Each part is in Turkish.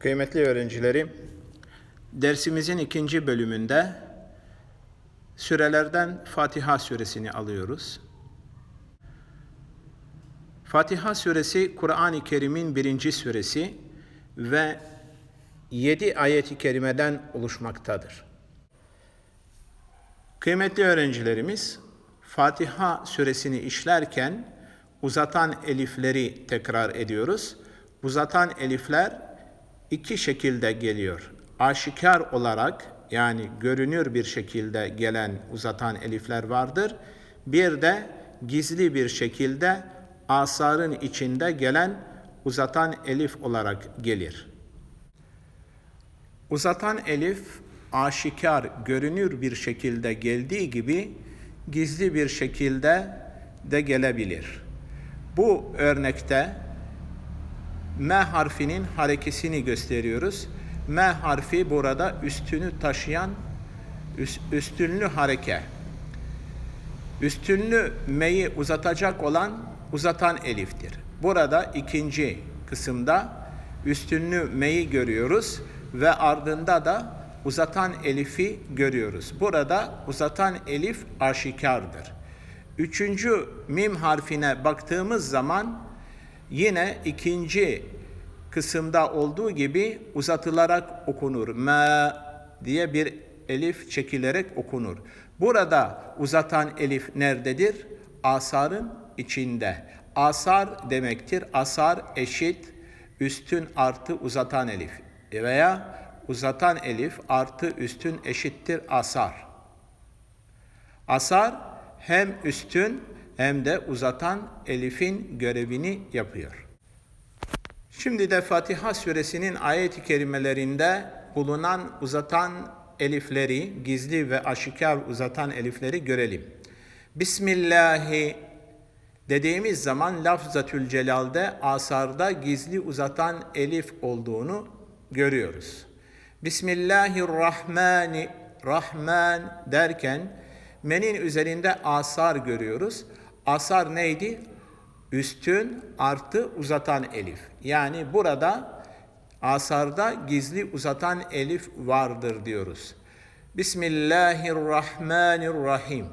Kıymetli öğrencilerim, dersimizin ikinci bölümünde sürelerden Fatiha suresini alıyoruz. Fatiha suresi Kur'an-ı Kerim'in birinci suresi ve yedi ayet-i kerimeden oluşmaktadır. Kıymetli öğrencilerimiz, Fatiha suresini işlerken uzatan elifleri tekrar ediyoruz. Uzatan elifler iki şekilde geliyor. Aşikar olarak yani görünür bir şekilde gelen uzatan elifler vardır. Bir de gizli bir şekilde asarın içinde gelen uzatan elif olarak gelir. Uzatan elif aşikar, görünür bir şekilde geldiği gibi gizli bir şekilde de gelebilir. Bu örnekte M harfinin harekesini gösteriyoruz. M harfi burada üstünü taşıyan üstünlü hareke. Üstünlü M'yi uzatacak olan uzatan eliftir. Burada ikinci kısımda üstünlü M'yi görüyoruz ve ardında da uzatan elifi görüyoruz. Burada uzatan elif aşikardır. Üçüncü mim harfine baktığımız zaman yine ikinci kısımda olduğu gibi uzatılarak okunur. Me diye bir elif çekilerek okunur. Burada uzatan elif nerededir? Asarın içinde. Asar demektir. Asar eşit üstün artı uzatan elif veya uzatan elif artı üstün eşittir asar. Asar hem üstün hem de uzatan elifin görevini yapıyor. Şimdi de Fatiha suresinin ayet-i kerimelerinde bulunan uzatan elifleri, gizli ve aşikar uzatan elifleri görelim. Bismillahi dediğimiz zaman lafzatül celalde asarda gizli uzatan elif olduğunu görüyoruz. Bismillahirrahmani Rahman derken menin üzerinde asar görüyoruz. Asar neydi? Üstün artı uzatan elif. Yani burada asarda gizli uzatan elif vardır diyoruz. Bismillahirrahmanirrahim.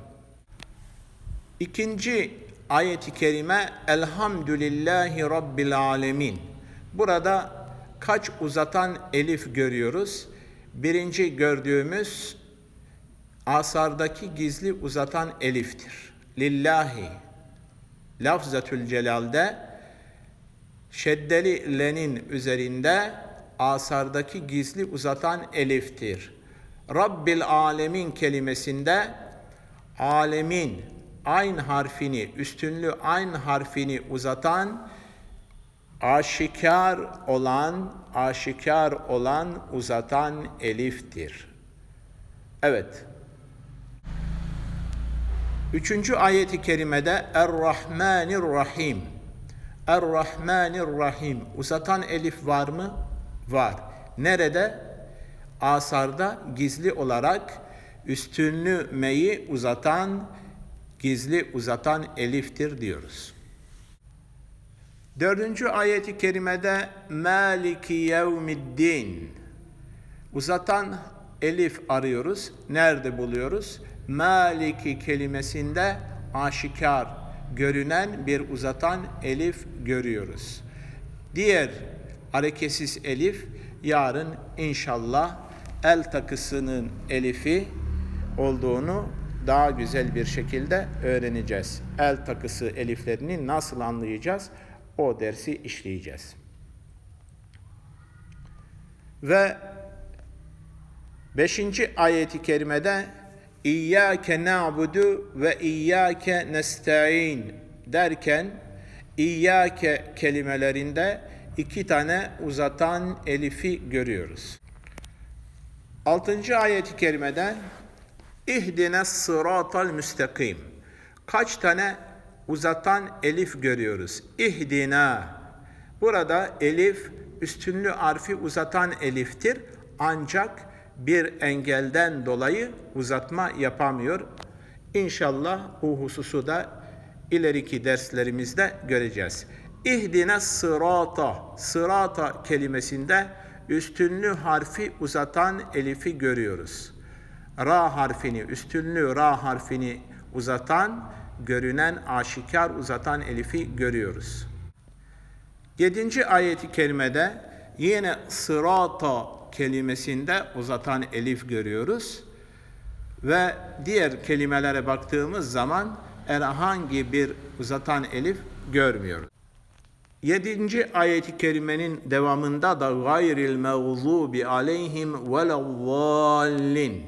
İkinci ayeti kerime Elhamdülillahi Rabbil Alemin. Burada kaç uzatan elif görüyoruz? Birinci gördüğümüz asardaki gizli uzatan eliftir. Lillahi lafzatül celalde şeddeli lenin üzerinde asardaki gizli uzatan eliftir. Rabbil alemin kelimesinde alemin ayn harfini, üstünlü ayn harfini uzatan aşikar olan, aşikar olan uzatan eliftir. Evet. Üçüncü ayeti kerimede Er-Rahmanir-Rahim. Er-Rahmanir-Rahim. Uzatan elif var mı? Var. Nerede? Asarda gizli olarak üstünlü meyi uzatan, gizli uzatan eliftir diyoruz. Dördüncü ayeti kerimede Maliki yevmiddin. Uzatan elif arıyoruz. Nerede buluyoruz? Maliki kelimesinde aşikar görünen bir uzatan elif görüyoruz. Diğer hareketsiz elif yarın inşallah el takısının elifi olduğunu daha güzel bir şekilde öğreneceğiz. El takısı eliflerini nasıl anlayacağız? O dersi işleyeceğiz. Ve beşinci ayeti kerimede İyyâke na'budu ve iyyâke nesta'in derken İyyâke kelimelerinde iki tane uzatan elifi görüyoruz. Altıncı ayeti kerimede İhdine sıratal müstakim. Kaç tane uzatan elif görüyoruz? İhdina. Burada elif üstünlü harfi uzatan eliftir. Ancak bir engelden dolayı uzatma yapamıyor. İnşallah bu hususu da ileriki derslerimizde göreceğiz. İhdine sırata, sırata kelimesinde üstünlü harfi uzatan elifi görüyoruz. Ra harfini, üstünlü ra harfini uzatan, görünen, aşikar uzatan elifi görüyoruz. Yedinci ayeti kerimede yine sırata kelimesinde uzatan elif görüyoruz. Ve diğer kelimelere baktığımız zaman herhangi bir uzatan elif görmüyoruz. Yedinci ayeti kerimenin devamında da gayril mağzubi aleyhim velezzallin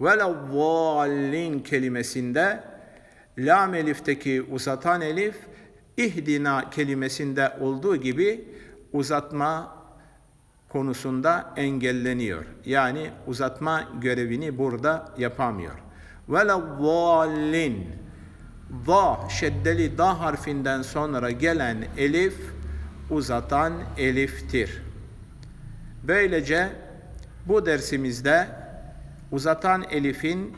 velezzallin kelimesinde lam elifteki uzatan elif ihdina kelimesinde olduğu gibi uzatma konusunda engelleniyor. Yani uzatma görevini burada yapamıyor. Velezzallin Da, şeddeli da harfinden sonra gelen elif uzatan eliftir. Böylece bu dersimizde uzatan elifin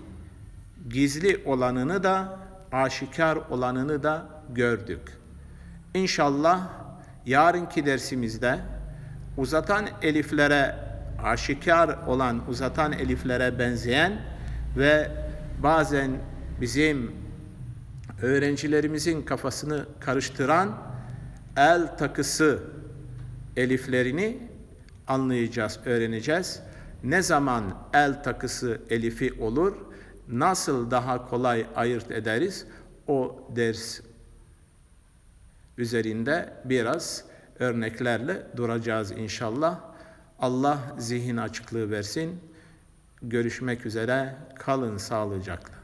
gizli olanını da aşikar olanını da gördük. İnşallah yarınki dersimizde uzatan eliflere aşikar olan uzatan eliflere benzeyen ve bazen bizim öğrencilerimizin kafasını karıştıran el takısı eliflerini anlayacağız, öğreneceğiz. Ne zaman el takısı elifi olur, nasıl daha kolay ayırt ederiz o ders üzerinde biraz örneklerle duracağız inşallah. Allah zihin açıklığı versin. Görüşmek üzere. Kalın sağlıcakla.